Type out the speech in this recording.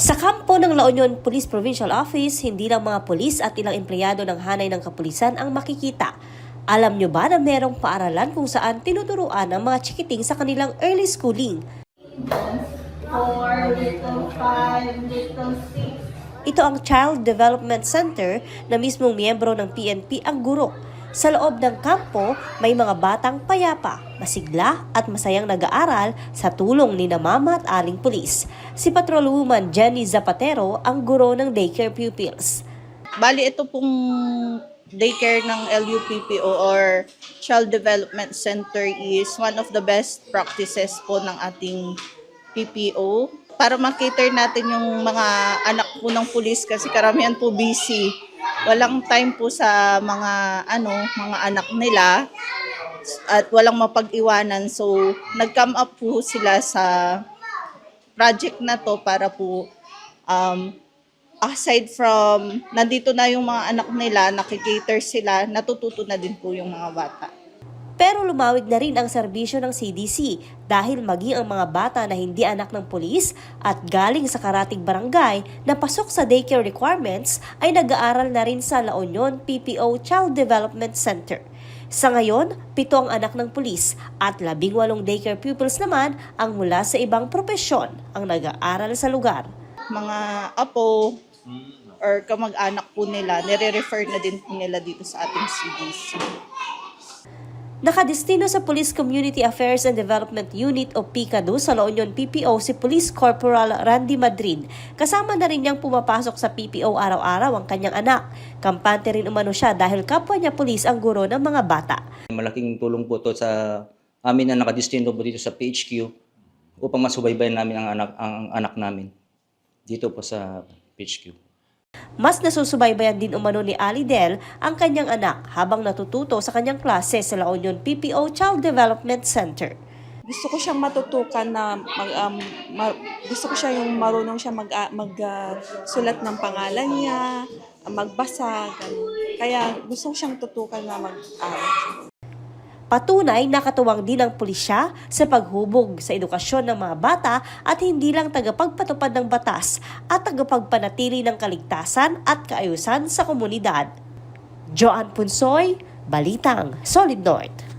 Sa kampo ng La Union Police Provincial Office, hindi lang mga pulis at ilang empleyado ng hanay ng kapulisan ang makikita. Alam nyo ba na merong paaralan kung saan tinuturuan ang mga chikiting sa kanilang early schooling? Ito ang Child Development Center na mismong miyembro ng PNP ang guro. Sa loob ng kampo, may mga batang payapa, masigla at masayang nag-aaral sa tulong ni na mama at aling pulis. Si Patrolwoman Jenny Zapatero ang guro ng daycare pupils. Bali, ito pong daycare ng LUPPO or Child Development Center is one of the best practices po ng ating PPO para makater natin yung mga anak po ng pulis kasi karamihan po busy. Walang time po sa mga ano, mga anak nila at walang mapag-iwanan. So, nag-come up po sila sa project na to para po um, aside from nandito na yung mga anak nila, nakikater sila, natututo na din po yung mga bata. Pero lumawig na rin ang serbisyo ng CDC dahil maging ang mga bata na hindi anak ng pulis at galing sa karating barangay na pasok sa daycare requirements ay nag-aaral na rin sa La Union PPO Child Development Center. Sa ngayon, pito ang anak ng pulis at labing walong daycare pupils naman ang mula sa ibang propesyon ang nag-aaral sa lugar. Mga apo or kamag-anak po nila, nire-refer na din po nila dito sa ating CDC. Nakadestino sa Police Community Affairs and Development Unit o PICADO sa La Union PPO si Police Corporal Randy Madrid. Kasama na rin niyang pumapasok sa PPO araw-araw ang kanyang anak. Kampante rin umano siya dahil kapwa niya pulis ang guro ng mga bata. Malaking tulong po to sa amin na nakadistino po dito sa PHQ upang masubaybayan namin ang anak, ang anak namin dito po sa PHQ. Mas nasusubaybayan din umano ni Ali Del ang kanyang anak habang natututo sa kanyang klase sa La Union PPO Child Development Center. gusto ko siyang matutukan na mag, um, ma- gusto ko siya yung marunong siya mag, ah, mag ah, sulat ng pangalan niya, magbasa, ganun. Kaya gusto ko siyang tutukan na mag-aral. Patunay nakatuwang din ang pulisya sa paghubog sa edukasyon ng mga bata at hindi lang tagapagpatupad ng batas at tagapagpanatili ng kaligtasan at kaayusan sa komunidad. Joan Punsoy, Balitang, Solid North.